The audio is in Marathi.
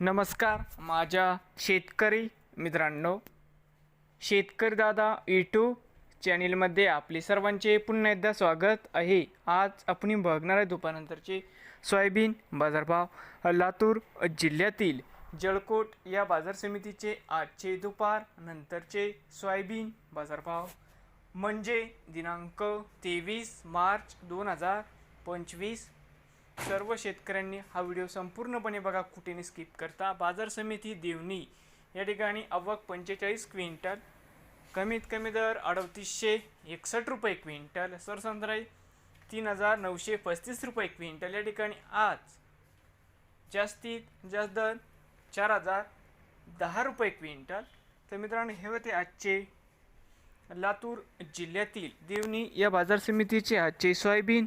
नमस्कार माझ्या शेतकरी मित्रांनो. शेतकरी दादा यूट्यूब चॅनेलमध्ये आपले सर्वांचे पुन्हा एकदा स्वागत आहे. आज आपण बघणार आहे दुपारनंतरचे सोयाबीन बाजारभाव लातूर जिल्ह्यातील जळकोट या बाजार समितीचे आजचे दुपार नंतरचे सोयाबीन बाजारभाव म्हणजे दिनांक तेवीस मार्च दोन हजार पंचवीस सर्व शेतकऱ्यांनी हा व्हिडिओ संपूर्णपणे बघा कुठेने स्किप करता. बाजार समिती देवणी. या ठिकाणी आवक पंचेचाळीस क्विंटल कमीत कमी दर अडतीसशे एकसष्ट रुपये क्विंटल सरसंत्राई तीन हजार नऊशे पस्तीस रुपये क्विंटल. या ठिकाणी आज जास्तीत जास्त दर चार हजार दहा रुपये क्विंटल. तर मित्रांनो हे होते आजचे लातूर जिल्ह्यातील देवणी या बाजार समितीचे आजचे सोयाबीन